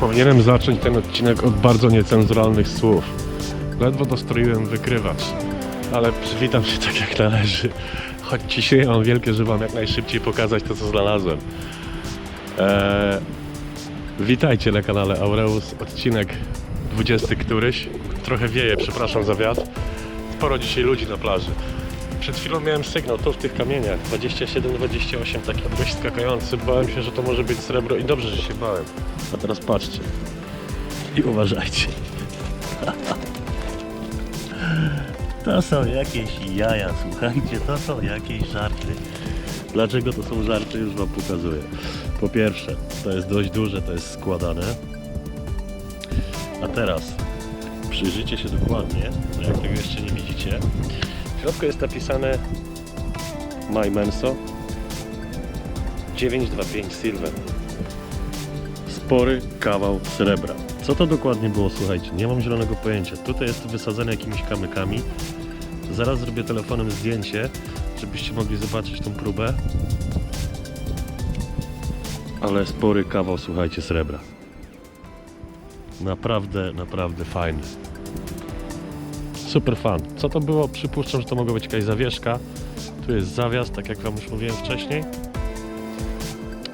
Powinienem zacząć ten odcinek od bardzo niecenzuralnych słów. Ledwo dostroiłem wykrywacz, ale przywitam się tak jak należy. Choć dzisiaj mam wielkie, że wam jak najszybciej pokazać to, co znalazłem. Eee, witajcie na kanale Aureus, odcinek 20 któryś. Trochę wieje, przepraszam za wiatr. Sporo dzisiaj ludzi na plaży. Przed chwilą miałem sygnał, to w tych kamieniach, 27-28, taki dość skakający. Bałem się, że to może być srebro i dobrze, że się bałem. A teraz patrzcie i uważajcie. To są jakieś jaja, słuchajcie, to są jakieś żarty. Dlaczego to są żarty, już Wam pokazuję. Po pierwsze, to jest dość duże, to jest składane. A teraz przyjrzyjcie się dokładnie, jak tego jeszcze nie widzicie. Środku jest napisane My Menso 925 Silver. Spory kawał srebra. Co to dokładnie było, słuchajcie? Nie mam zielonego pojęcia. Tutaj jest wysadzone jakimiś kamykami. Zaraz zrobię telefonem zdjęcie, żebyście mogli zobaczyć tą próbę. Ale spory kawał, słuchajcie, srebra. Naprawdę, naprawdę fajny. Super fan. Co to było? Przypuszczam, że to mogła być jakaś zawieszka. Tu jest zawias, tak jak Wam już mówiłem wcześniej.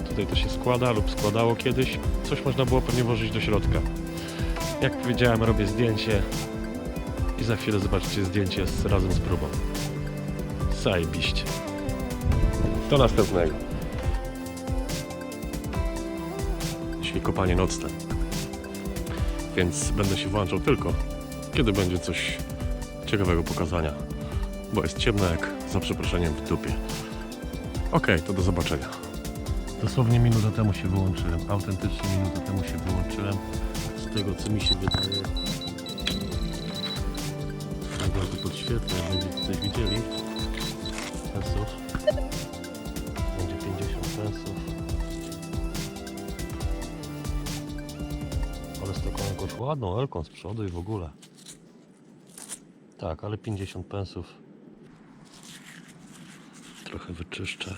Tutaj to się składa lub składało kiedyś. Coś można było pewnie włożyć do środka. Jak powiedziałem, robię zdjęcie i za chwilę zobaczycie zdjęcie z, razem z próbą. Zajebiście. Do następnego. Dzisiaj kopanie nocne. Więc będę się włączał tylko, kiedy będzie coś ciekawego pokazania. Bo jest ciemno jak, za przeproszeniem, w dupie. Okej, to do zobaczenia. Dosłownie minutę temu się wyłączyłem. Autentycznie minutę temu się wyłączyłem. Z tego co mi się wydaje. Wam tu podświetlę, jak będziecie coś widzieli. Pensów. Będzie 50 pensów. Ale z taką jakąś ładną elką z przodu i w ogóle. Tak, ale 50 pensów. Trochę wyczyszczę.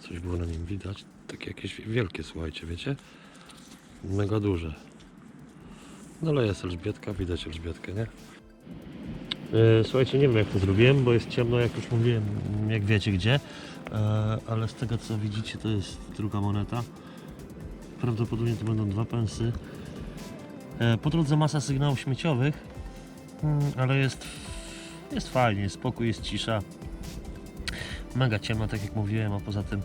Coś było na nim widać. Takie jakieś wielkie, słuchajcie, wiecie? Mega duże. No ale jest Elżbietka, widać Elżbietkę, nie? E, Słuchajcie, nie wiem jak to zrobiłem, bo jest ciemno, jak już mówiłem, jak wiecie gdzie. E, Ale z tego co widzicie, to jest druga moneta. Prawdopodobnie to będą dwa pensy. E, Po drodze masa sygnałów śmieciowych, ale jest, jest fajnie, jest spokój, jest cisza. Mega ciemno, tak jak mówiłem, a poza tym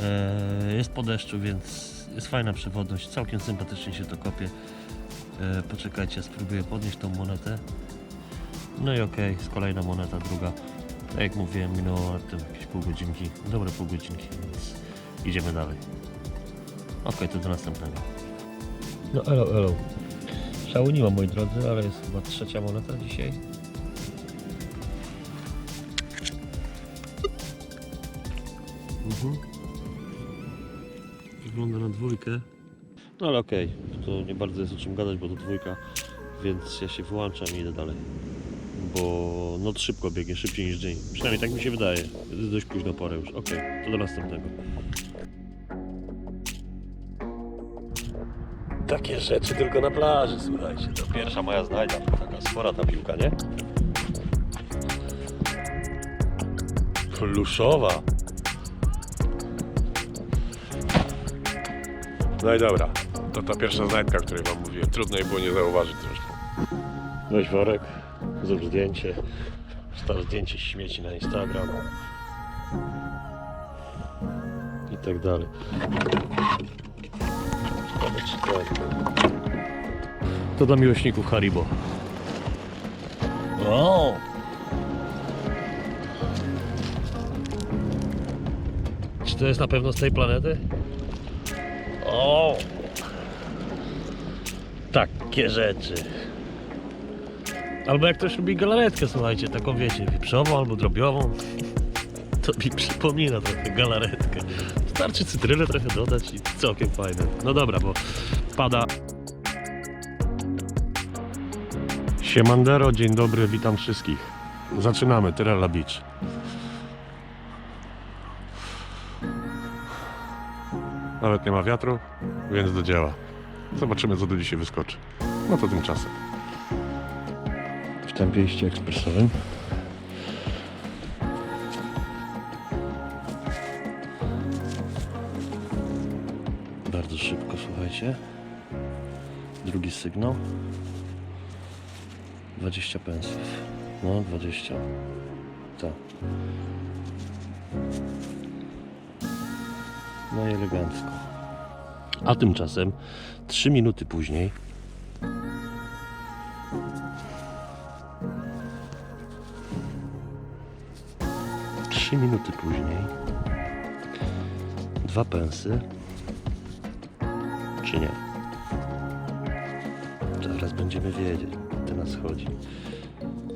e, jest po deszczu, więc jest fajna przewodność. Całkiem sympatycznie się to kopie. E, poczekajcie, spróbuję podnieść tą monetę. No i okej, jest kolejna moneta, druga. Tak jak mówiłem, minęło tym jakieś pół godzinki, dobre pół godzinki, więc idziemy dalej. Okej, to do następnego. No elo, elo. Szału nie ma, moi drodzy, ale jest chyba trzecia moneta dzisiaj. Mhm. Wygląda na dwójkę. No ale okej, to nie bardzo jest o czym gadać, bo to dwójka, więc ja się wyłączam i idę dalej. Bo noc szybko biegnie, szybciej niż dzień. Przynajmniej tak mi się wydaje. Jest dość późno porę już. Okej, to do następnego. Takie rzeczy tylko na plaży, słuchajcie. To pierwsza moja znajda. Taka spora ta piłka, nie? Pluszowa. No i dobra. To ta pierwsza znajdka, o której wam mówiłem. Trudno jej było nie zauważyć zresztą. Weź worek, zrób zdjęcie. Wstaw zdjęcie śmieci na Instagram. I tak dalej. Czy to- dla miłośników Haribo. O! Czy to jest na pewno z tej planety? O! Takie rzeczy. Albo jak ktoś lubi galaretkę, słuchajcie, taką wiecie, wieprzową albo drobiową. To mi przypomina trochę galaretkę. Starczy cytrynę trochę dodać i całkiem fajne. No dobra, bo pada. Siemandero, dzień dobry, witam wszystkich. Zaczynamy, Tyrella Beach. Nawet nie ma wiatru, więc do dzieła. Zobaczymy, co tu dzisiaj wyskoczy. No to tymczasem. w tempie ekspresowym. Szybko, słuchajcie. Drugi sygnał. 20 pensów. No, 20. Tak. No i elegancko. A tymczasem 3 minuty później Trzy minuty później dwa pensy czy nie? Zaraz będziemy wiedzieć. To nas chodzi.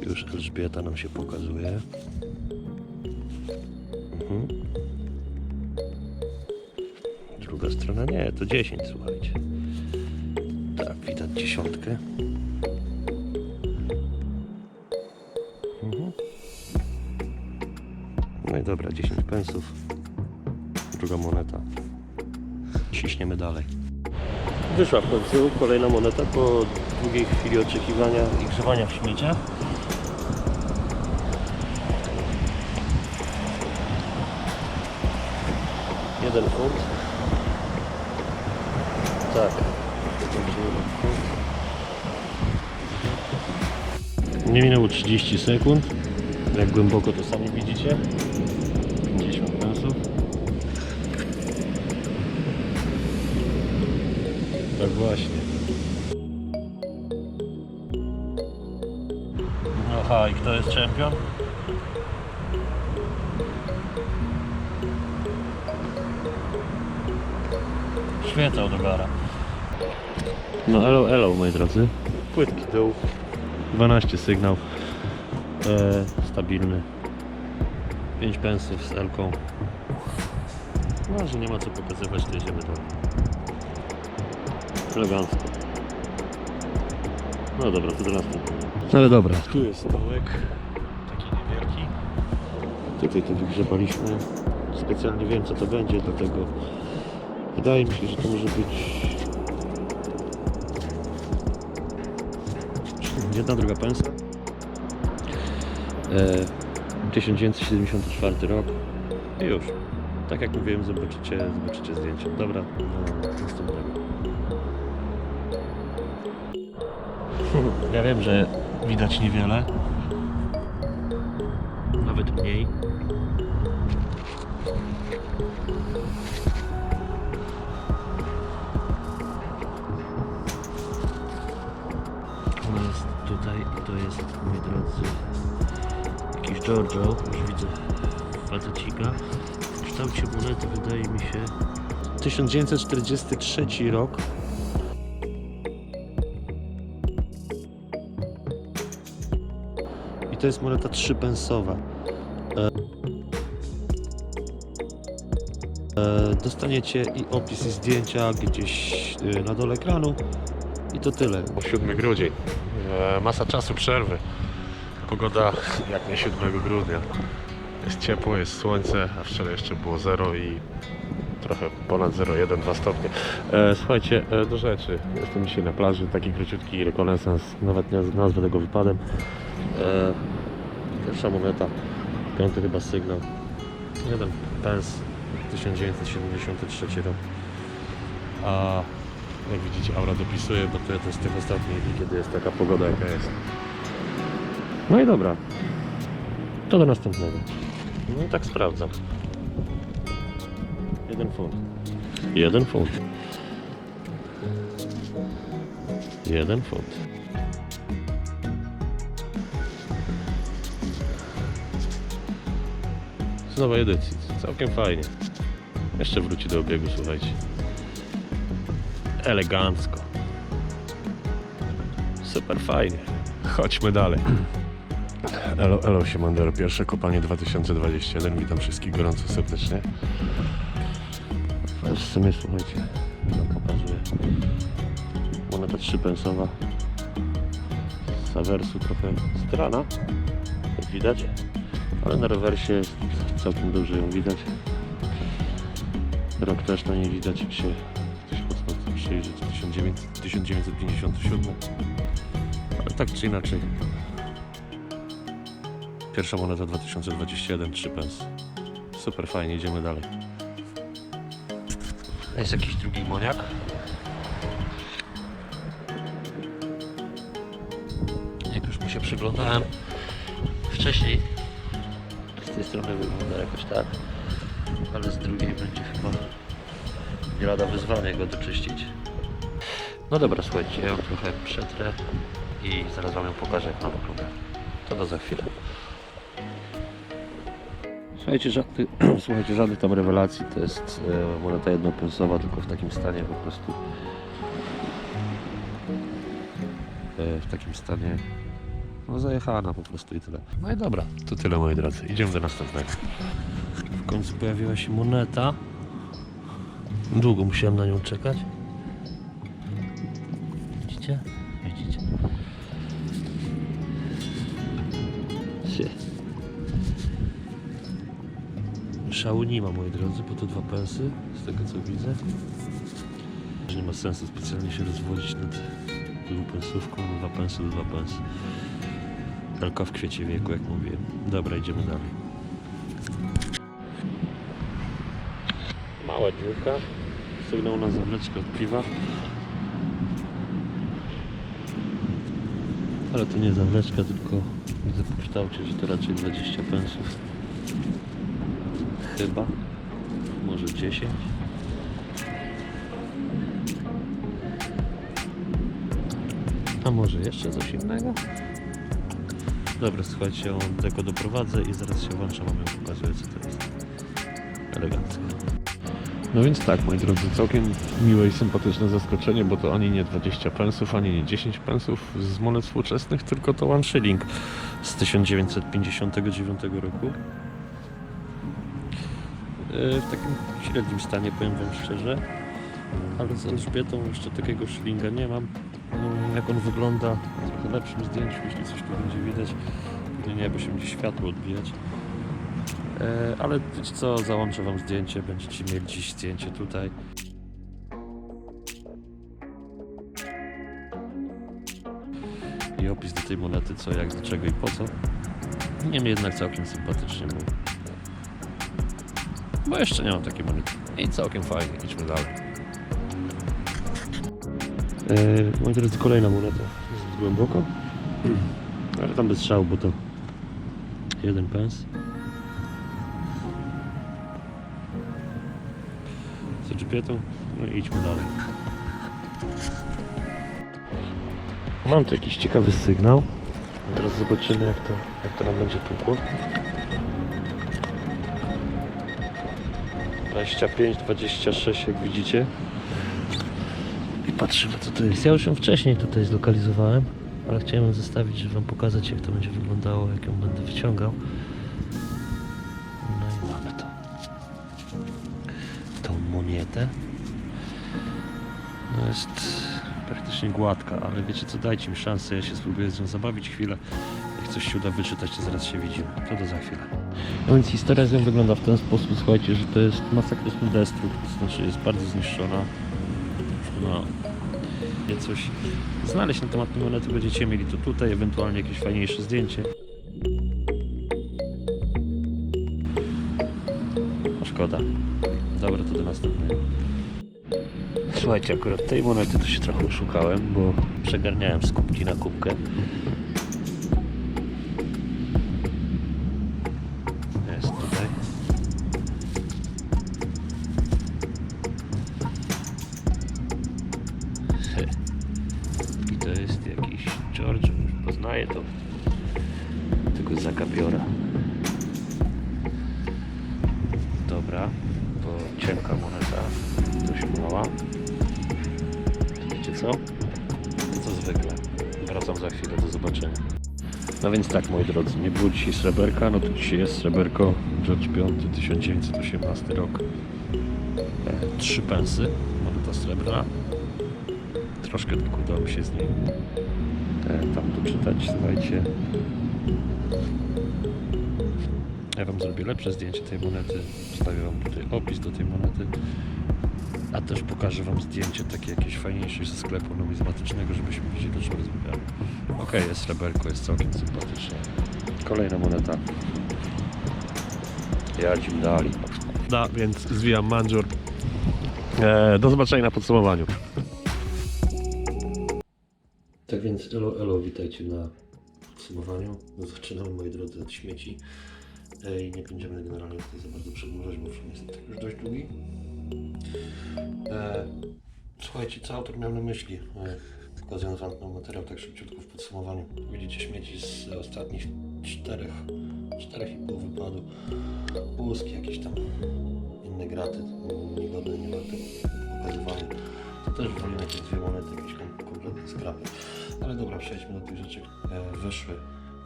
Już Elżbieta nam się pokazuje. Mhm. Druga strona nie, to 10, słuchajcie. Tak, widać dziesiątkę. Mhm. No i dobra, 10 pensów. Druga moneta. Ciśniemy dalej. Wyszła w końcu kolejna moneta po długiej chwili oczekiwania i grzewania w śmieciach. Jeden funt. Tak. Nie minęło 30 sekund. Jak głęboko to sami widzicie. Właśnie. Aha, i kto jest czempion? Świecał do gara. No elo, elo moi drodzy. Płytki dół. 12 sygnał. E, stabilny. 5 pensów z Elką. No, że nie ma co pokazywać, to idziemy dalej. Elegancko. No dobra, to następnego. No ale dobra. Tu jest stołek. Taki niewielki. Tutaj to wygrzebaliśmy. Specjalnie wiem co to będzie, dlatego wydaje mi się, że to może być jedna druga pensa. E, 1974 rok. I już. Tak jak mówiłem, zobaczycie, zobaczycie zdjęcie. Dobra, do następnego. Ja wiem, że widać niewiele. Nawet mniej. To jest tutaj i to jest, moi drodzy, jakiś Giorgio, już widzę facecika. W kształcie monety wydaje mi się 1943 rok. To jest moneta 3 pensowa. E, dostaniecie i opis i zdjęcia gdzieś e, na dole ekranu. I to tyle. 7 grudzień. E, masa czasu przerwy. Pogoda jak nie 7 grudnia. Jest ciepło, jest słońce, a wczoraj jeszcze było 0 i trochę ponad 0,1-2 stopnie. E, słuchajcie, e, do rzeczy. Jestem dzisiaj na plaży, taki króciutki rekonesans. Nawet nie nazwę tego wypadem. E, pierwsza moneta, piąty chyba sygnał. Jeden pens, 1973 rok. A jak widzicie, aura dopisuje, bo to jeden z tych ostatnich dni, kiedy jest taka pogoda, jaka jest. No i dobra. To do następnego. No i tak sprawdzam. Jeden funt. Jeden funt. Jeden funt. Z nowej edycji. Całkiem fajnie. Jeszcze wróci do obiegu, słuchajcie. Elegancko. Super fajnie. Chodźmy dalej. Elo, elo Siemandero, pierwsze kopanie 2021. Witam wszystkich gorąco serdecznie. W sumie słuchajcie, nam pokazuje moneta 3 pensowa z awersu trochę strana, jak widać, ale na rewersie jest całkiem dobrze ją widać. Rok też na niej widać, jak się ktoś mocno 1900, 1957. Ale tak czy inaczej. Pierwsza moneta 2021, 3 pence. Super fajnie, idziemy dalej. Jest jakiś drugi moniak. Jak już mu się przyglądałem wcześniej, z strony wygląda jakoś tak, ale z drugiej będzie chyba nie lada wyzwanie go doczyścić. No dobra, słuchajcie, ja ją trochę przetrę i zaraz Wam ją pokażę, jak nowa próbę. To do za chwilę. Słuchajcie, żadnych, słuchajcie, żadnych tam rewelacji, to jest e, moneta jednopensowa, tylko w takim stanie po prostu e, w takim stanie no zajechana po prostu i tyle. No i dobra, to tyle moi drodzy, idziemy do następnego. W końcu pojawiła się moneta. Długo musiałem na nią czekać. Widzicie? Widzicie? Sie. Szału nie ma, moi drodzy, bo to dwa pensy, z tego co widzę. Nie ma sensu specjalnie się rozwodzić nad dwupensówką, dwa pensy, dwa pensy. Tylko w kwiecie wieku, jak mówiłem. Dobra, idziemy dalej. Mała dziurka. Sygnał na zawleczkę od piwa. Ale to nie zawleczka, tylko widzę po kształcie, że to raczej 20 pensów. Chyba. Może 10. A może jeszcze coś innego? Dobra, słuchajcie, do tego doprowadzę i zaraz się włączę, wam ją pokazuję, co to jest. Elegancko. No więc tak, moi drodzy, całkiem miłe i sympatyczne zaskoczenie, bo to ani nie 20 pensów, ani nie 10 pensów z monet współczesnych, tylko to one shilling. z 1959 roku. E, W takim średnim stanie, powiem Wam szczerze. Ale z Elżbietą jeszcze takiego szlinga nie mam. Mm, Jak on wygląda lepszym zdjęciu, jeśli coś tu będzie widać. Nie, bo się będzie światło odbijać. E, Ale wiecie co, załączę Wam zdjęcie, będziecie mieli dziś zdjęcie tutaj. I opis do tej monety, co, jak, do czego i po co. Niemniej jednak całkiem sympatycznie było. Bo jeszcze nie mam takiej monety. I całkiem fajnie, idźmy dalej. Eee, moi drodzy, kolejna moneta. Głęboko. Ale tam bez strzału, bo to jeden pens. Z grzbietą. No i idźmy dalej. Mam tu jakiś ciekawy sygnał. Teraz zobaczymy jak to, jak to nam będzie pukło. 25, 26 jak widzicie. Patrzymy co to jest. Ja już ją wcześniej tutaj zlokalizowałem, ale chciałem ją zostawić, żeby wam pokazać jak to będzie wyglądało, jak ją będę wyciągał. No i mamy to. Tą monietę. No jest praktycznie gładka, ale wiecie co, dajcie mi szansę, ja się spróbuję z nią zabawić chwilę. Jak coś się uda wyczytać, to zaraz się widzimy. To do za chwilę. No więc historia z nią wygląda w ten sposób, słuchajcie, że to jest masakryczny destrukt, to znaczy jest bardzo zniszczona. No, nie coś znaleźć na temat tej monety będziecie mieli to tutaj, ewentualnie jakieś fajniejsze zdjęcie. No szkoda. Dobra, to do następnego. Słuchajcie, akurat tej monety to się trochę szukałem, bo przegarniałem z kubki na kubkę. Zobaczenia. No więc tak, moi drodzy, nie było dzisiaj sreberka, no to dzisiaj jest sreberko George V, 1918 rok. E, Trzy pensy, moneta srebrna. Troszkę tylko udało mi się z niej e, tam doczytać, słuchajcie. Ja wam zrobię lepsze zdjęcie tej monety. Wstawię wam tutaj opis do tej monety. A też pokażę Wam zdjęcie takie jakieś fajniejsze ze sklepu numizmatycznego, żebyśmy widzieli, do czego rozmawiamy. Okej, jest sreberko, jest całkiem sympatyczne. Kolejna moneta. Jadzim dali. Da, więc zwijam manżur. E, do zobaczenia na podsumowaniu. Tak więc elo, elo, witajcie na podsumowaniu. No, zaczynamy, moi drodzy, od śmieci. E, I nie będziemy generalnie tutaj za bardzo przedłużać, bo film jest tak już dość długi. E, słuchajcie, co autor miał na myśli, e, wam ten materiał tak szybciutko w podsumowaniu. Widzicie śmieci z ostatnich czterech, czterech i pół wypadu. Łuski, jakieś tam inne graty, niegodne, nie warte pokazywania. To też wolimy jakieś dwie monety, jakieś kom- kompletne skrapy. Ale dobra, przejdźmy do tych rzeczy e, wyszły.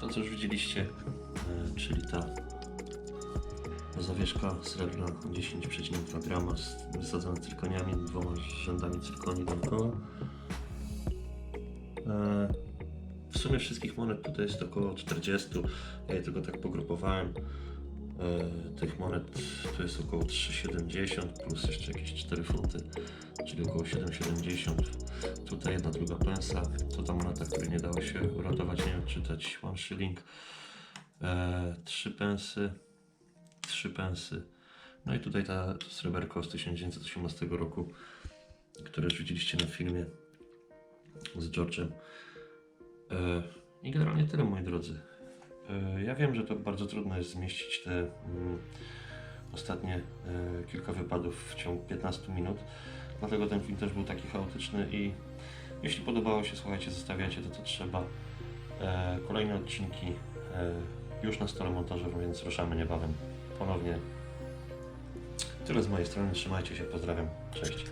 To co już widzieliście, e, czyli ta zawieszka srebrna 10,2 grama z wysadzona cyrkoniami, dwoma rzędami cyrkonii dookoła. E, w sumie wszystkich monet tutaj jest około 40. Ja je tylko tak pogrupowałem. E, tych monet to jest około 3,70 plus jeszcze jakieś 4 funty, czyli około 7,70. Tutaj jedna druga pensa, to ta moneta, której nie dało się uratować, nie odczytać. One shilling, e, 3 pensy, 3 pensy. No i tutaj ta sreberko z 1918 roku, które widzieliście na filmie z George'em. E, I generalnie tyle, moi drodzy. E, Ja wiem, że to bardzo trudno jest zmieścić te mm, ostatnie e, kilka wypadów w ciągu 15 minut. Dlatego ten film też był taki chaotyczny i jeśli podobało się, słuchajcie, zostawiacie to, co trzeba. Kolejne odcinki już na stole montażowym, więc ruszamy niebawem ponownie. Tyle z mojej strony, trzymajcie się, pozdrawiam, cześć.